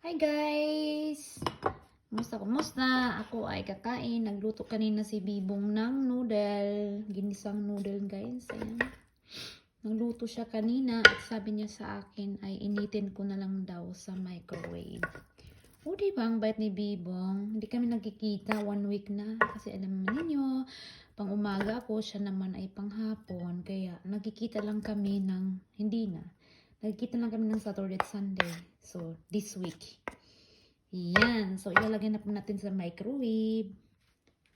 Hi guys! Kumusta, kumusta? Ako ay kakain. Nagluto kanina si Bibong ng noodle. Ginisang noodle guys. Ayan. Nagluto siya kanina at sabi niya sa akin ay initin ko na lang daw sa microwave. O diba ang bait ni Bibong? Hindi kami nagkikita one week na. Kasi alam naman ninyo, pang umaga ako, siya naman ay panghapon. Kaya nagkikita lang kami ng hindi na. Nagkita lang kami ng Saturday at Sunday. So, this week. Yan. So, ilalagay na po natin sa microwave.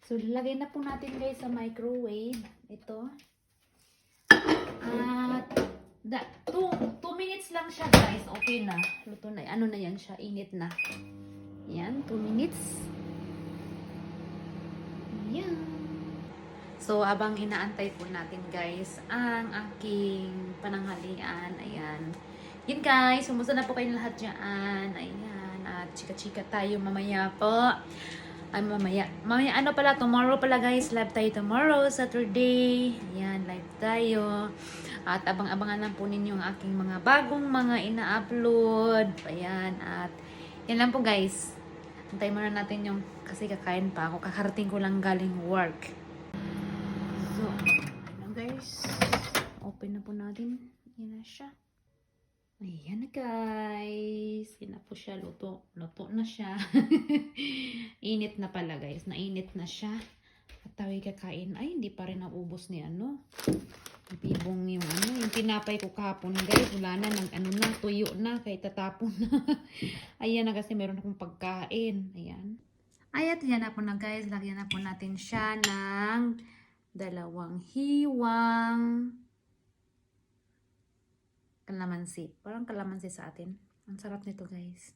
So, ilalagay na po natin guys sa microwave. Ito. At, da, two, two minutes lang siya guys. Okay na. Luto na. Ano na yan siya? Init na. Yan. Two minutes. Yan. So, abang inaantay po natin guys ang aking pananghalian. Ayan. Yun guys, sumusta na po kayo lahat dyan. Ayan. At chika-chika tayo mamaya po. Ay, mamaya. Mamaya, ano pala, tomorrow pala guys. Live tayo tomorrow, Saturday. Ayan, live tayo. At abang-abangan lang po ninyo ang aking mga bagong mga ina-upload. Ayan. At yan lang po guys. Antay muna natin yung kasi kakain pa ako. Kakarating ko lang galing work. So, ano guys. Open na po natin. Yan na siya. Ayan na guys. Yan na po siya. Luto. Luto na siya. Init na pala guys. Nainit na siya. At tayo kakain. Ay, hindi pa rin naubos ni ano. Bibong yung ano. Yung tinapay ko kahapon guys. Wala na. Nang, ano na. Tuyo na. Kahit tatapon na. Ayan na kasi meron akong pagkain. Ayan. Ay, at yan na po na guys. Lagyan na po natin siya ng dalawang hiwang kalamansi. Parang kalamansi sa atin. Ang sarap nito, guys.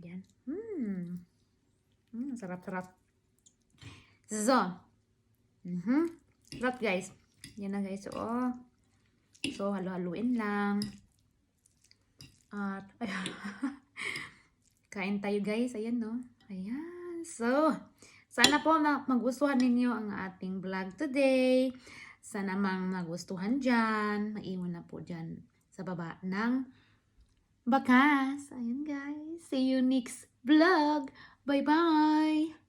Yan. Hmm. Hmm, sarap-sarap. So. Mhm. Sarap, guys. Yan na, guys. Oh. So, halo-haluin lang. At, ayan. Kain tayo, guys. Ayan, no? Ayan. So, sana po ma- magustuhan ninyo ang ating vlog today. Sana mang magustuhan dyan. Maiwan na po dyan sa baba ng bakas. Ayan guys. See you next vlog. Bye-bye.